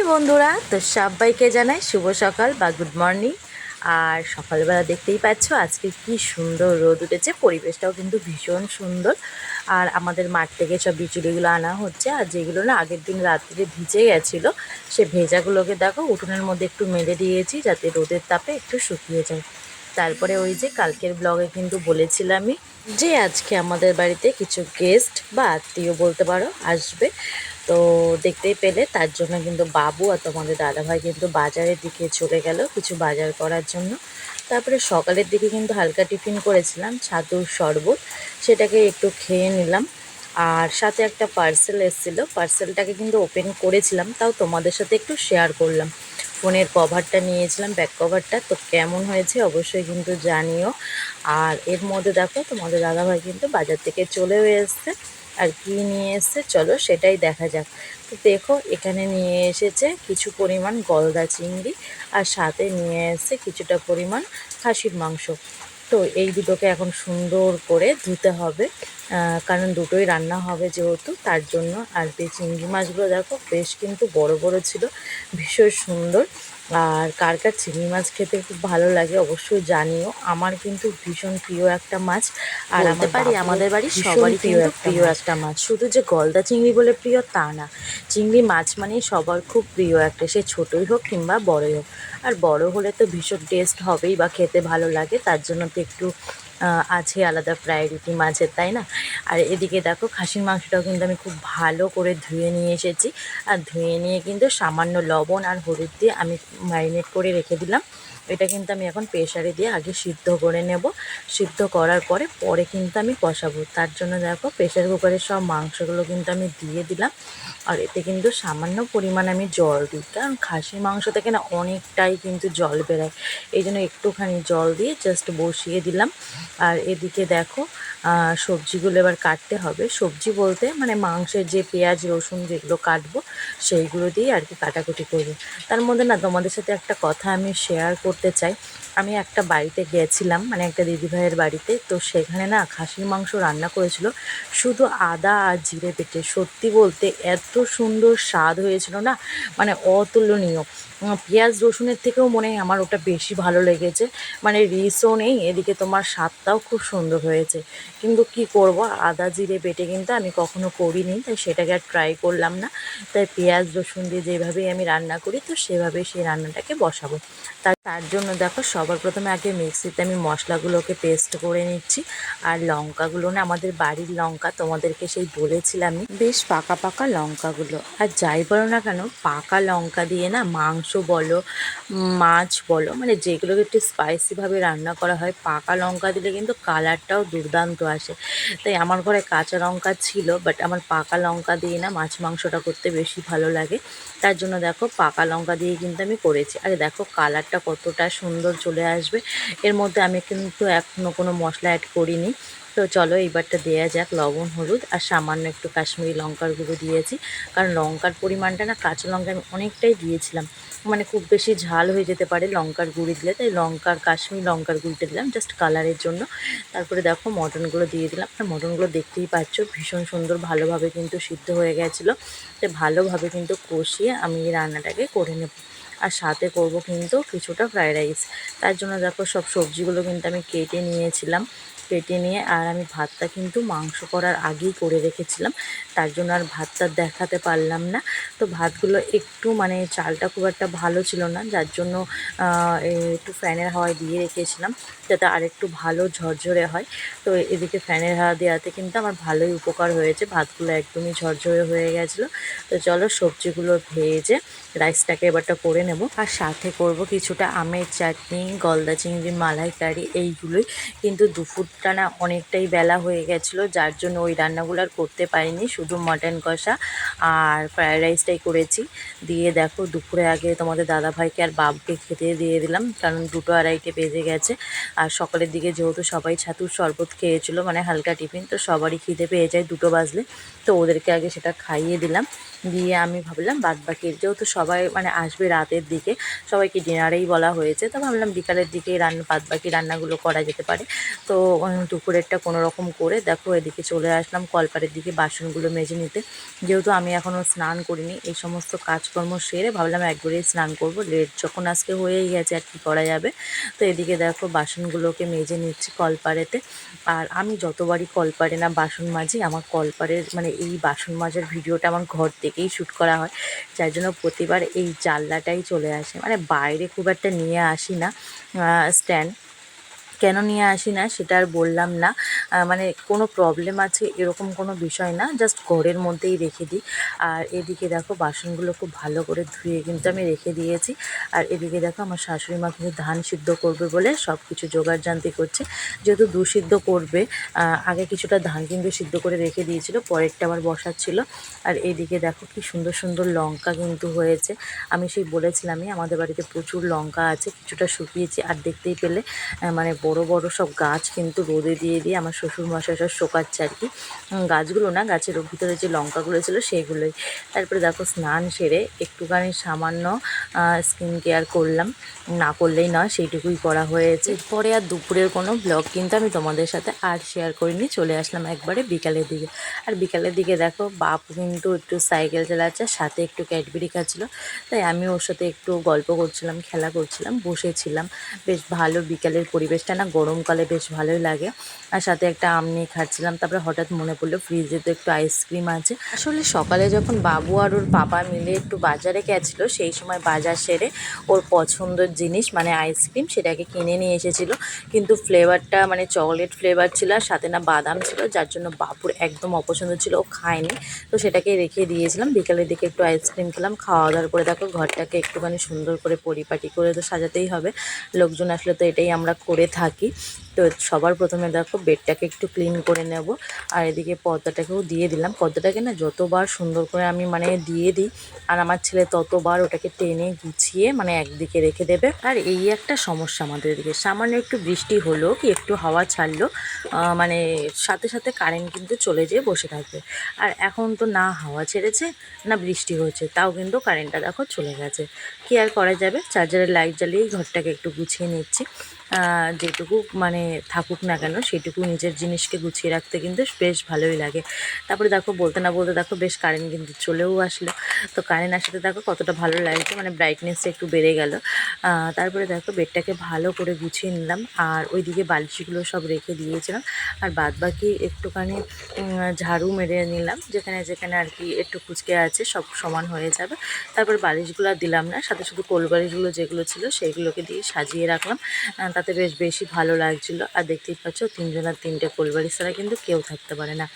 High বন্ধুরা। তো সবাইকে জানাই শুভ সকাল বা গুড মর্নিং। আর সকালবেলা দেখতেই পাচ্ছ, আজকে কি সুন্দর রোদ উঠেছে। পরিবেশটাও কিন্তু ভীষণ সুন্দর। আর আমাদের মাঠ থেকে সব বিচুলিগুলো আনা হচ্ছে। আর যেগুলো না আগের দিন রাত্রে ভিজে গেছিল, সে ভেজাগুলোকে দেখো উঠোনের মধ্যে একটু মেলে দিয়েছি যাতে রোদের তাপে একটু শুকিয়ে যায়। তারপরে ওই যে কালকের ব্লগে কিন্তু বলেছিলামই যে আজকে আমাদের বাড়িতে কিছু গেস্ট বা আত্মীয় বলতে পারো আসবে। তো দেখতেই পেলে, তার জন্য কিন্তু বাবু আর তোমাদের দাদাভাই কিন্তু বাজারের দিকে চলে গেল কিছু বাজার করার জন্য। তারপরে সকালের দিকে কিন্তু হালকা টিফিন করেছিলাম, ছাতুর শরবত, সেটাকে একটু খেয়ে নিলাম। আর সাথে একটা পার্সেল এসেছিল, পার্সেলটাকে কিন্তু ওপেন করেছিলাম, তাও তোমাদের সাথে একটু শেয়ার করলাম। ফোনের কভারটা নিয়েছিলাম, ব্যাক কভারটা, তো কেমন হয়েছে অবশ্যই কিন্তু জানিও। আর এর মধ্যে দেখো, তোমাদের দাদাভাই কিন্তু বাজার থেকে চলেও এসছে। আর কি নিয়ে এসছে, চলো সেটাই দেখা যাক। তো দেখো, এখানে নিয়ে এসেছে কিছু পরিমাণ গলদা চিংড়ি আর সাথে নিয়ে এসছে কিছুটা পরিমাণ খাসির মাংস। তো এই দুটোকে এখন সুন্দর করে ধুতে হবে কারণ দুটোই রান্না হবে যেহেতু, তার জন্য আর এই চিংড়ি মাছগুলো দেখো বেশ কিন্তু বড় বড় ছিল, ভীষণ সুন্দর। আর কার কার চিংড়ি মাছ খেতে খুব ভালো লাগে অবশ্যই জানিও। আমার কিন্তু ভীষণ প্রিয় একটা মাছ আর আমাদের বাড়ি পারি আমাদের বাড়ির সবারই প্রিয় কিন্তু প্রিয় একটা মাছ। শুধু যে গলদা চিংড়ি বলে প্রিয় তা না। চিংড়ি মাছ মানে সবার খুব প্রিয় একটা সে ছোটোই হোক কিংবা বড়ই হোক। আর বড় হলে তো ভীষণ টেস্ট হবেই বা খেতে ভালো লাগে তার জন্য তো একটু আছে আলাদা প্রায়োরিটি মাছের তাই না? আর এদিকে দেখো, খাসির মাংসটাও কিন্তু আমি খুব ভালো করে ধুয়ে নিয়ে এসেছি। আর ধুয়ে নিয়ে কিন্তু সামান্য লবণ আর হলুদ দিয়ে আমি ম্যারিনেট করে রেখে দিলাম। এটা কিন্তু আমি এখন প্রেশারে দিয়ে আগে সিদ্ধ করে নেব। সিদ্ধ করার পরে পরে কিন্তু আমি কষাবো। তার জন্য দেখো প্রেশার কুকারে সব মাংসগুলো কিন্তু আমি দিয়ে দিলাম। আর এতে কিন্তু সামান্য পরিমাণ আমি জল দিই। কারণ খাসির মাংস থেকে না অনেকটাই কিন্তু জল বেরোয়। এই জন্য একটুখানি জল দিয়ে জাস্ট বসিয়ে দিলাম। আর এদিকে দেখো সবজিগুলো এবার কাটতে হবে। সবজি বলতে মানে মাংসের যে পেঁয়াজ, রসুন যেগুলো কাটবো, সেইগুলো দিয়ে আর কি কাটাকুটি করব। তার মধ্যে না তোমাদের সাথে একটা কথা আমি শেয়ার করতে চাই। আমি একটা বাড়িতে গেছিলাম মানে একটা দিদিভাইয়ের বাড়িতে, তো সেখানে না খাসির মাংস রান্না করেছিল। শুধু আদা আর জিরে পেটে, সত্যি বলতে এত সুন্দর স্বাদ হয়েছিল না মানে অতুলনীয়। পেঁয়াজ রসুনের থেকেও মনে হয় আমার ওটা বেশি ভালো লেগেছে মানে রিসও নেই, এদিকে তোমার স্বাদটাও খুব সুন্দর হয়েছে। কিন্তু কি করব, আদা, জিরে বেটে কিন্তু আমি কখনো করিনি, তাই সেটাকে আর ট্রাই করলাম না। তাই পেঁয়াজ, রসুন দিয়ে যেভাবেই আমি রান্না করি, তো সেভাবেই সেই রান্নাটাকে বসাবো। তার তার জন্য দেখো সবার প্রথমে আগে মিক্সিতে আমি মশলাগুলোকে পেস্ট করে নিচ্ছি। আর লঙ্কাগুলো না, আমাদের বাড়ির লঙ্কা, তোমাদেরকে সেই বলেছিলামই বেশ পাকা পাকা লঙ্কাগুলো। আর যাই বলো না কেন, পাকা লঙ্কা দিয়ে না মাংস বলো, মাছ বলো মানে যেগুলোকে একটু স্পাইসিভাবে রান্না করা হয়, পাকা লঙ্কা দিলে কিন্তু কালারটাও দুর্দান্ত আসে। তাই আমার ঘরে কাঁচা লঙ্কা ছিল বাট আমার পাকা লঙ্কা দিয়ে না মাছ মাংসটা করতে বেশি ভালো লাগে। তার জন্য দেখো, পাকা লঙ্কা দিয়ে কিন্তু আমি করেছি। আর দেখো কালারটা কতটা সুন্দর চলে আসবে। এর মধ্যে আমি কিন্তু এখনও কোনো মশলা অ্যাড করিনি। তো চলো এইবারটা দেওয়া যাক, লবণ, হলুদ আর সামান্য একটু কাশ্মীরি লঙ্কার গুঁড়ো দিয়েছি। কারণ লঙ্কার পরিমাণটা না কাঁচা লঙ্কা আমি অনেকটাই দিয়েছিলাম। মানে খুব বেশি ঝাল হয়ে যেতে পারে লঙ্কার গুঁড়ি দিলে। তাই লঙ্কার, কাশ্মীরি লঙ্কার গুঁড়িটা দিলাম জাস্ট কালারের জন্য। তারপরে দেখো মটনগুলো দিয়ে দিলাম। আর মটনগুলো দেখতেই পাচ্ছ ভীষণ সুন্দর ভালোভাবে কিন্তু সিদ্ধ হয়ে গেছিল। তো ভালোভাবে কিন্তু কষিয়ে আমি এই রান্নাটাকে করে নেব। আর সাথে করব কিন্তু কিছুটা ফ্রায়েড রাইস তার জন্য দেখো সব সবজিগুলো কিন্তু আমি কেটে নিয়েছিলাম। কেটে নিয়ে আর আমি ভাতটা কিন্তু মাংস করার আগেই করে রেখেছিলাম। তার জন্য আর ভাতটা দেখাতে পারলাম না। তো ভাতগুলো একটু মানে চালটা খুব একটা ভালো ছিল না, যার জন্য একটু ফ্যানের হাওয়ায় দিয়ে রেখেছিলাম যাতে আরেকটু ভালো ঝরঝরে হয়। তো এদিকে ফ্যানের হাওয়া দেওয়াতে কিন্তু আমার ভালোই উপকার হয়েছে। ভাতগুলো একদমই ঝরঝরে হয়ে গেছিল। তো চলো সবজিগুলো ভেজে রাইসটাকে এবারটা করে নেব। আর সাথে করব কিছুটা আমের চাটনি, গলদা চিংড়ি, মালাইকারি, এইগুলোই। কিন্তু দুপুরটা না অনেকটাই বেলা হয়ে গেছিল, যার জন্য ওই রান্নাগুলো আর করতে পারিনি, শুধু মাটন কষা আর ফ্রায়েড রাইসটাই করেছি। দিয়ে দেখো দুপুরে আগে তোমাদের দাদাভাইকে আর বাবুকে খেতে দিয়ে দিলাম, কারণ দুটো আড়াইটে বেজে গেছে। আর সকালের দিকে যেহেতু সবাই ছাতুর শরবত খেয়েছিল মানে হালকা টিফিন, তো সবারই খিদে পেয়ে যায় দুটো বাজলে। তো ওদেরকে আগে সেটা খাইয়ে দিলাম। দিয়ে আমি ভাবলাম বাদ বাকি যেহেতু সবাই মানে আসবে রাতের দিকে, সবাইকে ডিনারেই বলা হয়েছে, তো ভাবলাম বিকালের দিকেই রান্না বাদ বাকি রান্নাগুলো করা যেতে পারে। তো দুপুরেরটা কোনো রকম করে দেখো এদিকে চলে আসলাম কলপারের দিকে বাসনগুলো মেজে নিতে। যেহেতু আমি এখনও স্নান করিনি, এই সমস্ত কাজকর্ম সেরে ভাবলাম একবারেই স্নান করব। লেট যখন আজকে হয়েই গেছে আর কি করা যাবে। তো এদিকে দেখো বাসনগুলোকে মেজে নিচ্ছি কলপারেতে আর আমি যতবারই কলপারে না বাসন মাজি, আমার কলপারের মানে এই বাসন মাজার ভিডিওটা আমার ঘর থেকেই শ্যুট করা হয়। যার জন্য প্রতিবার এই জানলাটাই চলে আসে। মানে বাইরে খুব একটা নিয়ে আসি না স্ট্যান্ড কেন নিয়ে আসি না সেটা আর বললাম না। মানে কোনো প্রবলেম আছে এরকম কোনো বিষয় না জাস্ট ঘরের মধ্যেই রেখে দিই। আর এদিকে দেখো বাসনগুলো খুব ভালো করে ধুয়ে কিন্তু আমি রেখে দিয়েছি। আর এদিকে দেখো আমার শাশুড়ি মা কিন্তু ধান সিদ্ধ করবে বলে সব কিছু জোগাড় জানতি করছে। যেহেতু দু সিদ্ধ করবে আগে কিছুটা ধান কিন্তু সিদ্ধ করে রেখে দিয়েছিল, পরেরটা আবার বসাচ্ছিল আর এদিকে দেখো কি সুন্দর সুন্দর লঙ্কা কিন্তু হয়েছে। আমি সেই বলেছিলামই, আমাদের বাড়িতে প্রচুর লঙ্কা আছে, কিছুটা শুকিয়েছি, আর দেখতেই পেলে মানে বড় বড় সব গাছ কিন্তু রোদে দিয়ে দিয়ে আমার শ্বশুর মশাই সব শোকাচ্ছে আর কি। গাছগুলো না গাছের ভিতরে যে লঙ্কাগুলো ছিল সেগুলোই। তারপরে দেখো স্নান সেরে একটুখানি সামান্য স্কিন কেয়ার করলাম। না করলেই নয়, সেইটুকুই করা হয়েছে। পরে আর দুপুরের কোনো ব্লগ কিন্তু আমি তোমাদের সাথে আর শেয়ার করিনি। চলে আসলাম একবারে বিকালের দিকে। আর বিকালের দিকে দেখো বাপ কিন্তু একটু সাইকেল চালাচ্ছে, সাথে একটু ক্যাডবেরি খাচ্ছিলো। তাই আমি ওর সাথে একটু গল্প করছিলাম, খেলা করছিলাম, বসেছিলাম। বেশ ভালো বিকালের পরিবেশটা না, গরমকালে বেশ ভালোই লাগে। আর সাথে একটা আম নিয়ে খাচ্ছিলাম, তারপরে হঠাৎ মনে পড়ল ফ্রিজে তো একটু আইসক্রিম আছে। আসলে সকালে যখন বাবু আর ওর বাবা মিলে একটু বাজারে গেছিল, সেই সময় বাজার সেরে ওর পছন্দের জিনিস মানে আইসক্রিম সেটাকে কিনে নিয়ে এসেছিল। কিন্তু ফ্লেভারটা মানে চকলেট ফ্লেভার ছিল আর সাথে না বাদাম ছিল, যার জন্য বাবুর একদম অপছন্দ ছিল, ও খায়নি। তো সেটাকে রেখে দিয়েছিলাম, বিকালের দিকে একটু আইসক্রিম খেলাম খাওয়া দাওয়ার করে দেখো ঘরটাকে একটুখানি সুন্দর করে পরিপাটি করে তো সাজাতেই হবে। লোকজন আসলে তো এটাই আমরা করে থাকি। खा তো সবার প্রথমে দেখো বেডটাকে একটু ক্লিন করে নেব। আর এদিকে পর্দাটাকেও দিয়ে দিলাম। পর্দাটাকে না যতবার সুন্দর করে আমি মানে দিয়ে দিই, আর আমার ছেলে ততবার ওটাকে টেনে গুছিয়ে মানে একদিকে রেখে দেবে। আর এই একটা সমস্যা আমাদের এদিকে। সামান্য একটু বৃষ্টি হলো কি একটু হাওয়া ছাড়লো মানে সাথে সাথে কারেন্ট কিন্তু চলে যেয়ে বসে থাকবে। আর এখন তো না হাওয়া ছেড়েছে, না বৃষ্টি হয়েছে, তাও কিন্তু কারেন্টটা দেখো চলে গেছে। কি আর করা যাবে? চার্জারের লাইট জ্বালিয়েই ঘরটাকে একটু গুছিয়ে নিচ্ছি। যেটুকু মানে থাকুক না কেন, সেটুকু নিজের জিনিসকে গুছিয়ে রাখতে কিন্তু বেশ ভালোই লাগে। তারপরে দেখো, বলতে না বলতে দেখো, বেশ কারেন্ট কিন্তু চলেও আসলো। তো কারেন্ট আসাতে দেখো, কতটা ভালো লাগছে মানে ব্রাইটনেসটা একটু বেড়ে গেল। তারপরে দেখো বেডটাকে ভালো করে গুছিয়ে নিলাম। আর ওইদিকে বালিশগুলো সব রেখে দিয়েছিলাম। আর বাদ বাকি একটুখানি ঝাড়ু মেরে নিলাম। যেখানে যেখানে আর কি একটু কুচকে আছে, সব সমান হয়ে যাবে। তারপর বালিশগুলো দিলাম না। সাথে শুধু কোল বালিশগুলো যেগুলো ছিল, সেইগুলোকে দিয়ে সাজিয়ে রাখলাম। তাতে বেশ বেশি ভালো লাগছিল আর দেখতেই পাচ্ছ, তিনজন আর তিনটে বালিশ ছাড়া কিন্তু কেউ থাকতে পারে না।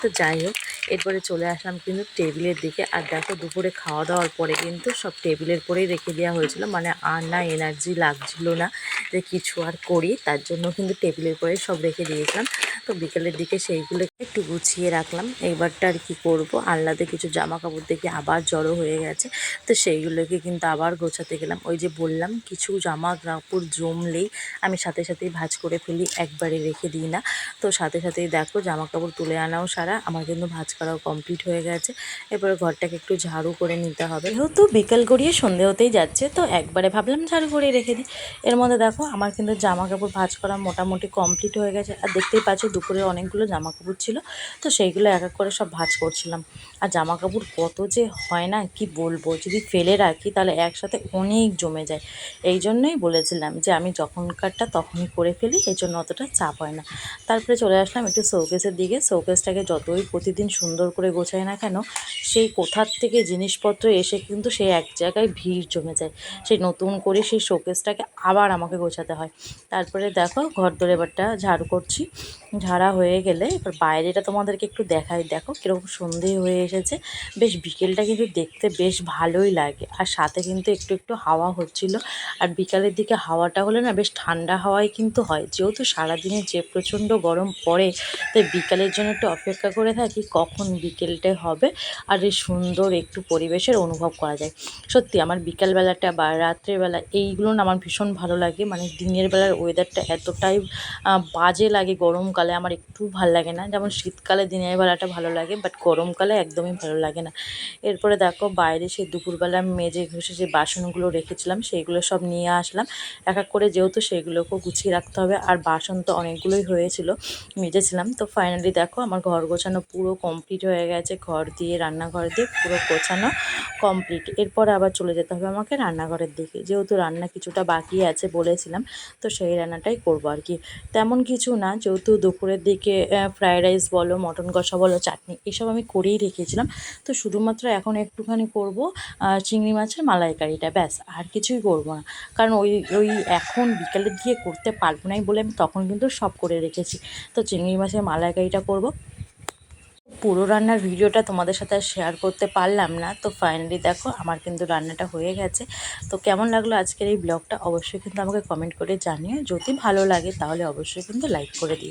তো যাই হোক, এরপরে চলে আসলাম কিন্তু টেবিলের দিকে। আর দেখো, দুপুরে খাওয়া দাওয়ার পরে কিন্তু সব টেবিলের পরেই রেখে দেওয়া হয়েছিল। মানে আর না এনার্জি লাগছিল না যে কিছু আর করি, তার জন্য কিন্তু টেবিলের পরে সব রেখে দিয়েছিলাম। তো বিকেলের দিকে সেইগুলো একটু গুছিয়ে রাখলাম। এবারটা আর কি করব? আহ্লাদে কিছু জামা কাপড় দেখে আবার জড়ো হয়ে গেছে। তো সেইগুলোকে কিন্তু আবার গোছাতে গেলাম। ওই যে বললাম, কিছু জামা কাপড় জমলেই আমি সাথে সাথেই ভাঁজ করে ফেলি, একবারে রেখে দিই না। তো সাথে সাথেই দেখো জামা কাপড় তুলে আনাও সারা। আমার কিন্তু ভাঁজ করাও কমপ্লিট হয়ে গেছে। এরপরে ঘরটাকে একটু ঝাড়ু করে নিতে হবে। যেহেতু বিকেল গড়িয়ে সন্ধে হতেই যাচ্ছে, তো একবারে ভাবলাম ঝাড়ু করে রেখে দিই। এর মধ্যে দেখো, আমার কিন্তু জামা কাপড় ভাজ করা মোটামুটি কমপ্লিট হয়ে গেছে। আর দেখতেই পাচ্ছ, দুপুরে অনেকগুলো জামা কাপড় ছিল, তো সেইগুলো এক এক করে সব ভাঁজ করছিলাম। আর জামা কাপড় কত যে হয় না, কি বলব? যদি ফেলে রাখি, তাহলে একসাথে অনেক জমে যায়। এই জন্যই বলেছিলাম যে, আমি যখনকারটা তখনই করে ফেলি, এই জন্য অতটা চাপ হয় না। তারপরে চলে আসলাম একটু শোকেসের দিকে। শোকেসটাকে যতই প্রতিদিন সুন্দর করে গোছাই না কেন, সেই কোথার থেকে জিনিসপত্র এসে কিন্তু সেই এক জায়গায় ভিড় জমে যায়। সেই নতুন করে সেই শোকেসটাকে আবার আমাকে গোছাতে হয়। তারপরে দেখো, ঘর দোর এবারটা ঝাড়ু করছি। ঝাড়া হয়ে গেলে এবার বাইরেটা তোমাদেরকে একটু দেখাই। দেখো কীরকম সন্ধে হয়ে এসেছে। বেশ বিকেলটা কিন্তু দেখতে বেশ ভালোই লাগে। আর সাথে কিন্তু একটু একটু হাওয়া হচ্ছিল। আর বিকালের দিকে হাওয়াটা হলে না বেশ ঠান্ডা হাওয়াই কিন্তু হয়। যেহেতু সারাদিনে যে প্রচণ্ড গরম পড়ে, তাই বিকালের জন্য একটু অপেক্ষা করে থাকি কখন বিকেলটা হবে আর এই সুন্দর একটু পরিবেশের অনুভব করা যায়। সত্যি আমার বিকালবেলাটা বা রাত্রেবেলা এইগুলো না আমার ভীষণ ভালো লাগে। মানে দিনের বেলার ওয়েদারটা এতটাই বাজে লাগে গরমকালে। আমার একটু ভালো লাগে না। যেমন যেমন শীতকালে দিনের বেলাটা ভালো লাগে বাট গরমকালে একদমই ভালো লাগে না। এরপরে দেখো বাইরে সেই দুপুরবেলা মেজে ঘষে যে বাসনগুলো রেখেছিলাম, সেইগুলো সব নিয়ে আসলাম। এক এক করে যেহেতু সেগুলোকেও গুছিয়ে রাখতে হবে, আর বাসন তো অনেকগুলোই হয়েছিল, মেজেছিলাম। তো ফাইনালি দেখো আমার ঘর গোছানো পুরো কমপ্লিট হয়ে গেছে, ঘর দিয়ে, রান্নাঘর দিয়ে পুরো গোছানো কমপ্লিট এরপরে আবার চলে যেতে হবে আমাকে রান্নাঘরের দিকে। যেহেতু রান্না কিছুটা বাকি আছে বলেছিলাম, তো সেই রান্নাটাই করব আর কি। তেমন কিছু না, যেহেতু দুপুরের দিকে ফ্রায়েড রাইস বলো মটন কষা বলো, চাটনি, এসব আমি করেই রেখেছিলাম। তো শুধুমাত্র এখন একটুখানি করব চিংড়ি মাছের মালাইকারিটা, ব্যাস, আর কিছুই করব না। কারণ ওই ওই এখন বিকেলের দিকে করতে পারব নাই বলে আমি তখন কিন্তু সব করে রেখেছি। তো চিংড়ি মাছের মালাইকারিটা করব। পুরো রান্নার ভিডিওটা তোমাদের সাথে শেয়ার করতে পারলাম না। তো ফাইনালি দেখো, আমার কিন্তু রান্নাটা হয়ে গেছে। তো কেমন লাগল আজকের এই ব্লগটা অবশ্যই কিন্তু আমাকে কমেন্ট করে জানিও। যদি ভালো লাগে তাহলে অবশ্যই কিন্তু লাইক করে দিও।